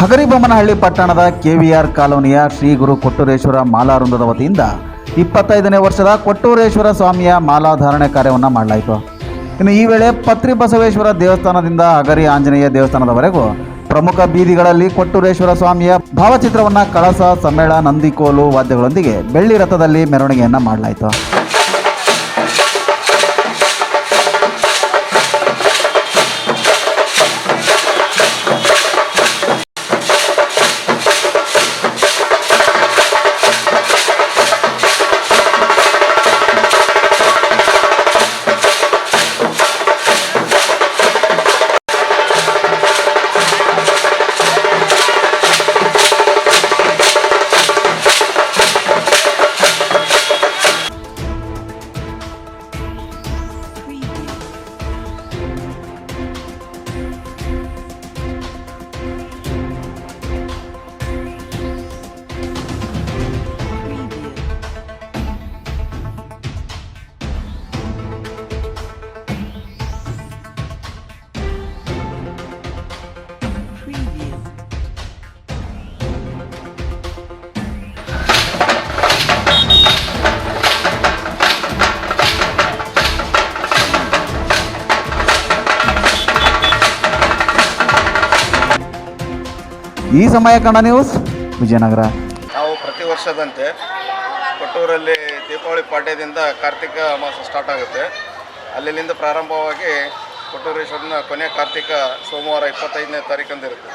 ಹಗರಿಬೊಮ್ಮನಹಳ್ಳಿ ಪಟ್ಟಣದ ಕೆವಿಆರ್ ಕಾಲೋನಿಯ ಶ್ರೀ ಗುರು ಕೊಟ್ಟೂರೇಶ್ವರ ಮಾಲಾವೃಂದದ ವತಿಯಿಂದ ಇಪ್ಪತ್ತೈದನೇ ವರ್ಷದ ಕೊಟ್ಟೂರೇಶ್ವರ ಸ್ವಾಮಿಯ ಮಾಲಾಧಾರಣೆ ಕಾರ್ಯವನ್ನು ಮಾಡಲಾಯಿತು. ಇನ್ನು ಈ ವೇಳೆ ಪತ್ರಿ ಬಸವೇಶ್ವರ ದೇವಸ್ಥಾನದಿಂದ ಹಗರಿ ಆಂಜನೇಯ ದೇವಸ್ಥಾನದವರೆಗೂ ಪ್ರಮುಖ ಬೀದಿಗಳಲ್ಲಿ ಕೊಟ್ಟೂರೇಶ್ವರ ಸ್ವಾಮಿಯ ಭಾವಚಿತ್ರವನ್ನು ಕಳಸ, ಸಮ್ಮೇಳ, ನಂದಿಕೋಲು ವಾದ್ಯಗಳೊಂದಿಗೆ ಬೆಳ್ಳಿ ರಥದಲ್ಲಿ ಮೆರವಣಿಗೆಯನ್ನು ಮಾಡಲಾಯಿತು. ಈ ಸಮಯ ಕನ್ನಡ ನ್ಯೂಸ್ ವಿಜಯನಗರ. ನಾವು ಪ್ರತಿ ವರ್ಷದಂತೆ ಕೊಟ್ಟೂರಲ್ಲಿ ದೀಪಾವಳಿ ಪಾಡ್ಯದಿಂದ ಕಾರ್ತಿಕ ಮಾಸ ಸ್ಟಾರ್ಟ್ ಆಗುತ್ತೆ. ಅಲ್ಲಿಂದ ಪ್ರಾರಂಭವಾಗಿ ಕೊಟ್ಟೂರೇಶ್ವರನ ಕೊನೆ ಕಾರ್ತಿಕ ಸೋಮವಾರ ಇಪ್ಪತ್ತೈದನೇ ತಾರೀಕಂದು ಇರುತ್ತೆ.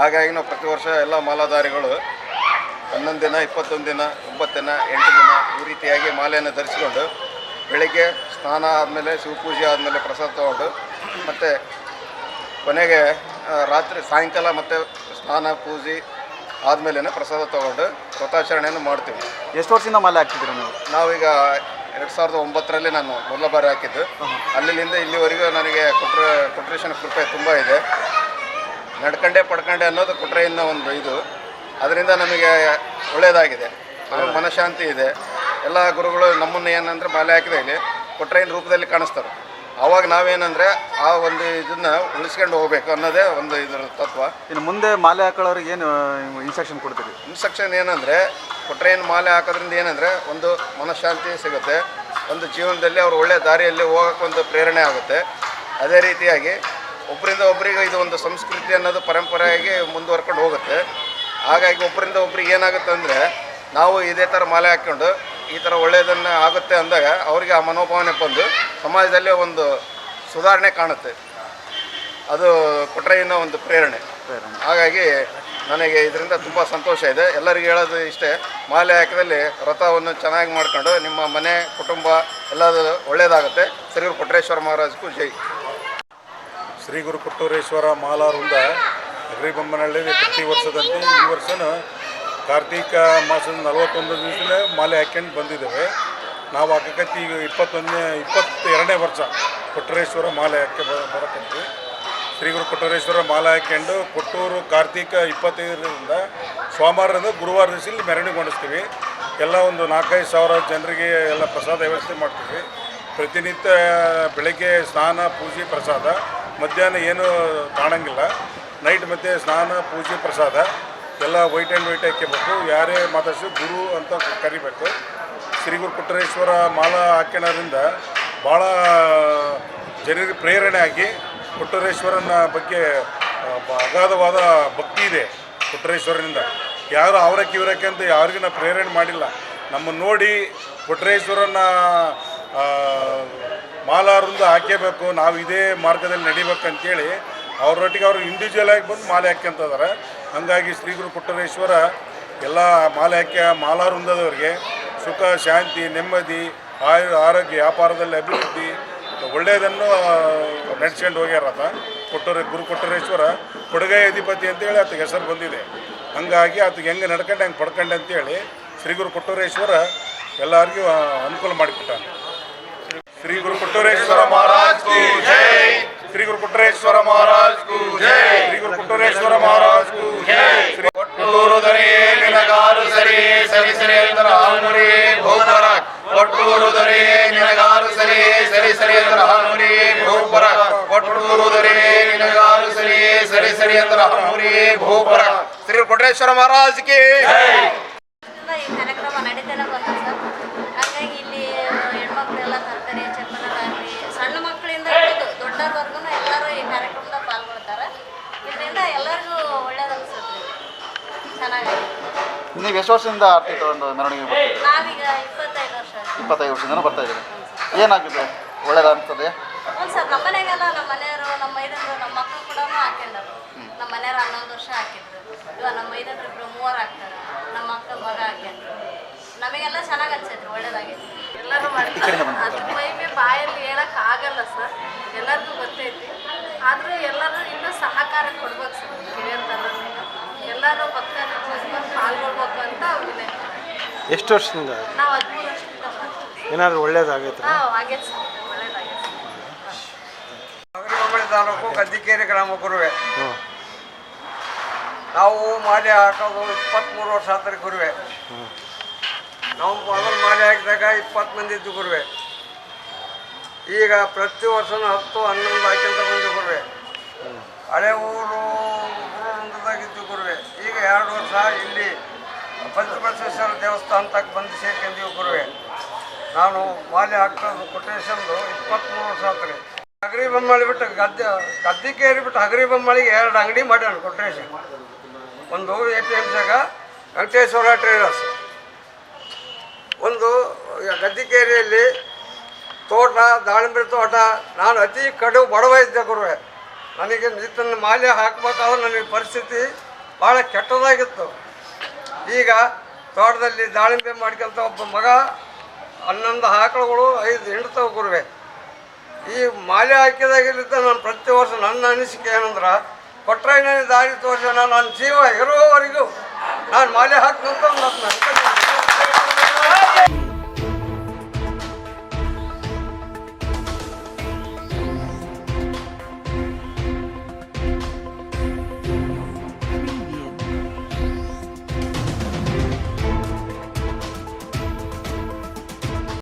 ಹಾಗಾಗಿ ನಾವು ಪ್ರತಿ ವರ್ಷ ಎಲ್ಲ ಮಾಲಾಧಾರಿಗಳು ಹನ್ನೊಂದು ದಿನ, ಇಪ್ಪತ್ತೊಂದು ದಿನ, ಒಂಬತ್ತು ದಿನ, ಎಂಟು ದಿನ ಈ ರೀತಿಯಾಗಿ ಮಾಲೆಯನ್ನು ಧರಿಸಿಕೊಂಡು ಬೆಳಿಗ್ಗೆ ಸ್ನಾನ ಆದಮೇಲೆ, ಶಿವಪೂಜೆ ಆದಮೇಲೆ ಪ್ರಸಾದ ತಗೊಂಡು ಮತ್ತು ಕೊನೆಗೆ ರಾತ್ರಿ ಸಾಯಂಕಾಲ ಮತ್ತು ಸ್ನಾನ ಪೂಜೆ ಆದಮೇಲೆ ಪ್ರಸಾದ ತಗೊಂಡು ವ್ರತಾಚರಣೆಯನ್ನು ಮಾಡ್ತೀವಿ. ಎಷ್ಟು ವರ್ಷದಿಂದ ಮಾಲೆ ಹಾಕ್ತಿದ್ದೀರಾ ನೀವು? ನಾವೀಗ ಎರಡು ಸಾವಿರದ ಒಂಬತ್ತರಲ್ಲಿ ನಾನು ಮೊದಲ ಬಾರಿ ಹಾಕಿದ್ದು ಅಲ್ಲಿಂದ ಇಲ್ಲಿವರೆಗೂ ನನಗೆ ಕೊಟ್ರ ಕೊಟ್ರೇಶನ್ ಕೃಪೆ ತುಂಬ ಇದೆ. ನಡ್ಕಂಡೆ ಪಡ್ಕಂಡೆ ಅನ್ನೋದು ಕೊಟ್ರೆಯಿಂದ ಒಂದು ಇದು. ಅದರಿಂದ ನಮಗೆ ಒಳ್ಳೆಯದಾಗಿದೆ ನಮಗೆ ಮನಃಶಾಂತಿ ಇದೆ. ಎಲ್ಲ ಗುರುಗಳು ನಮ್ಮನ್ನು ಏನಂದ್ರೆ ಮಾಲೆ ಹಾಕಿದ ಇಲ್ಲಿ ರೂಪದಲ್ಲಿ ಕಾಣಿಸ್ತಾರೆ. ಆವಾಗ ನಾವೇನಂದರೆ ಆ ಒಂದು ಇದನ್ನು ಉಳಿಸ್ಕೊಂಡು ಹೋಗ್ಬೇಕು ಅನ್ನೋದೇ ಒಂದು ಇದರ ತತ್ವ. ಇನ್ನು ಮುಂದೆ ಮಾಲೆ ಹಾಕೊಳ್ಳೋರಿಗೆ ಏನು ಇನ್ಸ್ಟ್ರಕ್ಷನ್ ಕೊಡ್ತೀರಿ? ಇನ್ಸ್ಟ್ರಕ್ಷನ್ ಏನಂದರೆ ಕೊಟ್ರೇನು ಮಾಲೆ ಹಾಕೋದ್ರಿಂದ ಏನಂದರೆ ಒಂದು ಮನಃಶಾಂತಿ ಸಿಗುತ್ತೆ. ಒಂದು ಜೀವನದಲ್ಲಿ ಅವ್ರು ಒಳ್ಳೆಯ ದಾರಿಯಲ್ಲಿ ಹೋಗೋಕ್ಕೆ ಒಂದು ಪ್ರೇರಣೆ ಆಗುತ್ತೆ. ಅದೇ ರೀತಿಯಾಗಿ ಒಬ್ಬರಿಂದ ಒಬ್ಬರಿಗೆ ಇದು ಒಂದು ಸಂಸ್ಕೃತಿ ಅನ್ನೋದು ಪರಂಪರೆಯಾಗಿ ಮುಂದುವರ್ಕೊಂಡು ಹೋಗುತ್ತೆ. ಹಾಗಾಗಿ ಒಬ್ಬರಿಂದ ಒಬ್ರಿಗೆ ಏನಾಗುತ್ತೆ ಅಂದರೆ ನಾವು ಇದೇ ಥರ ಮಾಲೆ ಹಾಕ್ಕೊಂಡು ಈ ಥರ ಒಳ್ಳೆಯದನ್ನು ಆಗುತ್ತೆ ಅಂದಾಗ ಅವರಿಗೆ ಆ ಮನೋಭಾವನೆ ಬಂದು ಸಮಾಜದಲ್ಲಿ ಒಂದು ಸುಧಾರಣೆ ಕಾಣುತ್ತೆ. ಅದು ಕೊಟ್ರೆಯಿಂದ ಒಂದು ಪ್ರೇರಣೆ. ಹಾಗಾಗಿ ನನಗೆ ಇದರಿಂದ ತುಂಬ ಸಂತೋಷ ಇದೆ. ಎಲ್ಲರಿಗೂ ಹೇಳೋದು ಇಷ್ಟೇ ಮಾಲೆ ಹಾಕಿದಲ್ಲಿ ವ್ರತವನ್ನು ಚೆನ್ನಾಗಿ ಮಾಡ್ಕೊಂಡು ನಿಮ್ಮ ಮನೆ ಕುಟುಂಬ ಎಲ್ಲದು ಒಳ್ಳೆಯದಾಗುತ್ತೆ ಶ್ರೀ ಗುರು ಕೊಟ್ರೇಶ್ವರ ಮಹಾರಾಜ್ಗೂ ಜೈ. ಶ್ರೀ ಗುರು ಕೊಟ್ಟೂರೇಶ್ವರ ಮಾಲಾರಿಂದ ಅಗ್ರಿಬೊಮ್ಮನಹಳ್ಳಿ ಪ್ರತಿ ವರ್ಷದಂತೆ ಈ ವರ್ಷನೂ ಕಾರ್ತೀಕ ಮಾಸದ ನಲವತ್ತೊಂದು ದಿವಸನೇ ಮಾಲೆ ಹಾಕ್ಯಂಡು ಬಂದಿದ್ದೇವೆ. ನಾವು ಹಾಕಕತ್ತಿ ಈಗ ಇಪ್ಪತ್ತೊಂದನೇ, ಇಪ್ಪತ್ತೆರಡನೇ ವರ್ಷ ಕೊಟ್ಟರೇಶ್ವರ ಮಾಲೆ ಹಾಕಿ ಬರಕತ್ತಿ ಶ್ರೀ ಗುರು ಕೊಟ್ಟರೇಶ್ವರ ಮಾಲೆ ಹಾಕ್ಯಂಡು ಕೊಟ್ಟೂರು ಕಾರ್ತೀಕ ಇಪ್ಪತ್ತೈದರಿಂದ ಸೋಮವಾರದಿಂದ ಗುರುವಾರ ದಿವಸ ಇಲ್ಲಿ ಮೆರವಣಿಗೆ ಮಾಡಿಸ್ತೀವಿ ಎಲ್ಲ ಒಂದು ನಾಲ್ಕೈದು ಸಾವಿರ ಜನರಿಗೆ ಎಲ್ಲ ಪ್ರಸಾದ ವ್ಯವಸ್ಥೆ ಮಾಡ್ತೀವಿ. ಪ್ರತಿನಿತ್ಯ ಬೆಳಗ್ಗೆ ಸ್ನಾನ, ಪೂಜೆ, ಪ್ರಸಾದ. ಮಧ್ಯಾಹ್ನ ಏನು ಕಾಣಂಗಿಲ್ಲ. ನೈಟ್ ಮತ್ತೆ ಸ್ನಾನ, ಪೂಜೆ, ಪ್ರಸಾದ. ಎಲ್ಲ ವೈಟ್ ಆ್ಯಂಡ್ ವೈಟ್ ಹಾಕ್ಕೋಬೇಕು ಯಾರೇ ಮಾತಾಡಿಸಿ ಗುರು ಅಂತ ಕರಿಬೇಕು. ಶ್ರೀ ಗುರು ಕೊಟ್ಟರೇಶ್ವರ ಮಾಲಾ ಹಾಕ್ಯಣದಿಂದ ಭಾಳ ಜನರಿಗೆ ಪ್ರೇರಣೆ ಆಗಿ ಪುಟ್ಟರೇಶ್ವರನ ಬಗ್ಗೆ ಅಗಾಧವಾದ ಭಕ್ತಿ ಇದೆ ಪುಟ್ಟರೇಶ್ವರನಿಂದ. ಯಾರು ಅವರಕ್ಕೆ ಇವರಕ್ಕೆ ಅಂತ ಯಾರಿಗೂ ನಾವು ಪ್ರೇರಣೆ ಮಾಡಿಲ್ಲ. ನಮ್ಮನ್ನು ನೋಡಿ ಪುಟ್ಟರೇಶ್ವರನ ಮಾಲಾರಿಂದ ಹಾಕೇಬೇಕು, ನಾವು ಇದೇ ಮಾರ್ಗದಲ್ಲಿ ನಡಿಬೇಕಂತೇಳಿ ಅವ್ರೊಟ್ಟಿಗೆ ಅವರು ಇಂಡಿವಿಜುವಲ್ ಆಗಿ ಬಂದು ಮಾಲೆ ಹಾಕ್ಯಂತಿದ್ದಾರೆ. ಹಂಗಾಗಿ ಶ್ರೀ ಗುರು ಪುಟ್ಟರೇಶ್ವರ ಎಲ್ಲ ಮಾಲೆ ಹಾಕ್ಯ ಮಾಲಾವೃಂದದವರಿಗೆ ಸುಖ, ಶಾಂತಿ, ನೆಮ್ಮದಿ, ಆಯು, ಆರೋಗ್ಯ, ವ್ಯಾಪಾರದಲ್ಲಿ ಅಭಿವೃದ್ಧಿ, ಒಳ್ಳೆಯದನ್ನು ನಡೆಸ್ಕೊಂಡು ಹೋಗ್ಯಾರತ ಕೊಟ್ಟರೆ ಗುರು ಕೊಟ್ಟರೇಶ್ವರ ಕೊಡುಗೈ ಅಧಿಪತಿ ಅಂತೇಳಿ ಆತಗೆ ಹೆಸರು ಬಂದಿದೆ. ಹಂಗಾಗಿ ಆತಗೆ ಹೆಂಗೆ ನಡ್ಕೊಂಡು, ಹೆಂಗೆ ಪಡ್ಕೊಂಡೆ ಅಂತೇಳಿ ಶ್ರೀ ಗುರು ಕೊಟ್ಟೂರೇಶ್ವರ ಎಲ್ಲರಿಗೂ ಅನುಕೂಲ ಮಾಡಿಕೊಟ್ಟಾನೆ. ಶ್ರೀ ಗುರು ಕೊಟ್ಟೂರೇಶ್ವರ ಮಹಾರಾಜ್ ಕೊಟ್ಟೂರುದರೆ ಸರಿ ಸರಿ ಸರಿ ಅಂದ್ರ ಭೂಪರ ನಿನಗಾರು ಸರಿ ಸರಿ ಸರಿ ಅಂದ್ರ ಭೂಪರ. ಶ್ರೀ ಕೊಟ್ರೇಶ್ವರ ಮಹಾರಾಜ್ ಕಿ. ಇಂದ ಈ ಕಾರ್ಯಕ್ರಮ ನಡೀತಾನೆ ಬಂತು ಸರ್? ಹಾಗಾಗಿ ಇಲ್ಲಿ ಹೆಣ್ಮಕ್ಳೆಲ್ಲ ತರಕಾರಿ ಚಪ್ಪಲಾಗಲಿ ಸಣ್ಣ ಮಕ್ಕಳಿಂದ ಹಿಡಿದು ದೊಡ್ಡವರೆಗೂ ಎಲ್ಲರೂ ಈ ಕಾರ್ಯಕ್ರಮದಾಗ ಪಾಲ್ಗೊಳ್ತಾರೆ. ಇದರಿಂದ ಎಲ್ಲರಿಗೂ ಒಳ್ಳೇದು ಅನ್ಸುತ್ತೆ. ಚೆನ್ನಾಗಿದೆ. ನೀವು ಎಷ್ಟು ವರ್ಷದಿಂದ ಆರತಿ ತಗೊಂಡು ಮೆರವಣಿಗೆ ನಾವೀಗ ಇಪ್ಪತ್ತೈದು ವರ್ಷ ಆಯ್ತು. ಇಪ್ಪತ್ತೈದು ವರ್ಷದಿಂದ ಬರ್ತಾ ಇದ್ದೀರಿ. ಏನಾಗಿದೆ? ಒಳ್ಳೇದಾಗ್ತದೆ ಹ್ಞೂ ಸರ್ ನಮ್ಮ ಹನ್ನೊಂದು ವರ್ಷ ಹಾಕಿದ್ರು. ಇವಾಗ ನಮ್ಮ ಇಬ್ಬರು ಮೂವರು ಹಾಕ್ತಾರೆ ನಮ್ಮ ಅಕ್ಕ ಮಗ ಹಾಕಿದ್ರು ನಮಗೆಲ್ಲ ಚೆನ್ನಾಗಿ ಅನ್ಸೈತೆ ಒಳ್ಳೇದಾಗೈತಿ ಎಲ್ಲರೂ ಮಾಡ್ತಾರೆ ಅದ್ರ ಮಹಿಮೆ ಬಾಯಲ್ಲಿ ಹೇಳಕ್ ಆಗಲ್ಲ ಸರ್. ಎಲ್ಲರಿಗೂ ಗೊತ್ತೈತಿ. ಆದ್ರೂ ಎಲ್ಲರೂ ಇನ್ನೂ ಸಹಕಾರ ಕೊಡ್ಬೇಕು ಸರ್ ಹಿರಿಯರ ಎಲ್ಲರೂ ಭಕ್ತರು ಪಾಲ್ಗೊಳ್ಬೇಕು ಅಂತ ಅವ್ರಿಗೆ ಎಷ್ಟು ವರ್ಷದಿಂದ? ನಾವು ಹದಿಮೂರು ವರ್ಷದಿಂದ ಮಾಡ್ತೀವಿ ಏನಾದರೂ ಒಳ್ಳೇದಾಗೈತೆ ಹಾಂ ಆಗೈತೆ ಸರ್. ಒಳ್ಳೇದಾಗೈತೆ. ತಾಲೂಕು ಗದ್ದಿಕೇರಿ ಗ್ರಾಮ ಗುರುವೆ. ಹ್ಞೂ ನಾವು ಮಾಲೆ ಹಾಕೋದು ಇಪ್ಪತ್ತ್ಮೂರು ವರ್ಷ ಆತ್ರಿ ಗುರುವೆ. ನಾವು ಮೊದಲು ಮಾಲೆ ಹಾಕಿದಾಗ ಇಪ್ಪತ್ತು ಮಂದಿ ಇದ್ದು ಗುರುವೆ. ಈಗ ಪ್ರತಿ ವರ್ಷನೂ ಹತ್ತು, ಹನ್ನೊಂದು ಹಾಕ್ಯಂತ ಬಂದು ಗುರುವೆ. ಹಳೆ ಊರು ಇದ್ದು ಗುರುವೆ. ಈಗ ಎರಡು ವರ್ಷ ಇಲ್ಲಿ ಪಂಚಬಸವೇಶ್ವರ ದೇವಸ್ಥಾನ ತಕ್ಕ ಬಂದು ಸೇರ್ಕೊಂಡಿವಿ ಗುರುವೆ. ನಾನು ಮಾಲೆ ಹಾಕೋದು ಕೊಟೇಶನ್ದು ಇಪ್ಪತ್ತ್ಮೂರು ವರ್ಷ ಆತ್ರಿ. ಹಗರಿ ಬೊಮ್ಮಳಿ ಬಿಟ್ಟು ಗದ್ದೆ ಗದ್ದಿಗೆ ಬಿಟ್ಟು ಹಗರಿ ಬೊಮ್ಮಳಿಗೆ ಎರಡು ಅಂಗಡಿ ಮಾಡ್ಯಾನ ಕೊಟ್ರೇಶ ಒಂದು ಎ ಪಿ ಎಂ ಸಿಯಾಗ ವೆಂಕಟೇಶ್ವರ ಟ್ರೇಡರ್ಸ್. ಒಂದು ಗದ್ದಿಕೇರಿಯಲ್ಲಿ ತೋಟ ದಾಳಿಂಬೆ ತೋಟ, ನಾನು ಅತಿ ಕಡು ಬಡವ ಇದ್ದೆ ಗುರುವೆ. ನನಗೆ ಇದನ್ನು ಮಾಲೆ ಹಾಕಬೇಕಾದ್ರೆ ನನಗೆ ಪರಿಸ್ಥಿತಿ ಭಾಳ ಕೆಟ್ಟದಾಗಿತ್ತು. ಈಗ ತೋಟದಲ್ಲಿ ದಾಳಿಂಬೆ ಮಾಡ್ಕೊಂತ ಒಬ್ಬ ಮಗ, ಹನ್ನೊಂದು ಆಕಳುಗಳು, ಐದು ಹಿಂಡ್ತಾವೆ ಗುರುವೆ. ಈ ಮಾಲೆ ಹಾಕಿದಾಗಿಲಿದ್ದ ನಾನು ಪ್ರತಿ ವರ್ಷ ನನ್ನ ಅನಿಸಿಕೆ ಏನಂದ್ರೆ ಕೊಟ್ರಾಯನ ದಾರಿ ತೋರಿಸೋಣ ನನ್ನ ಜೀವ ಇರೋವರೆಗೂ ನಾನು ಮಾಲೆ ಹಾಕಿ ಅನ್ಕೊಂಡಿದ್ದೀನಿ.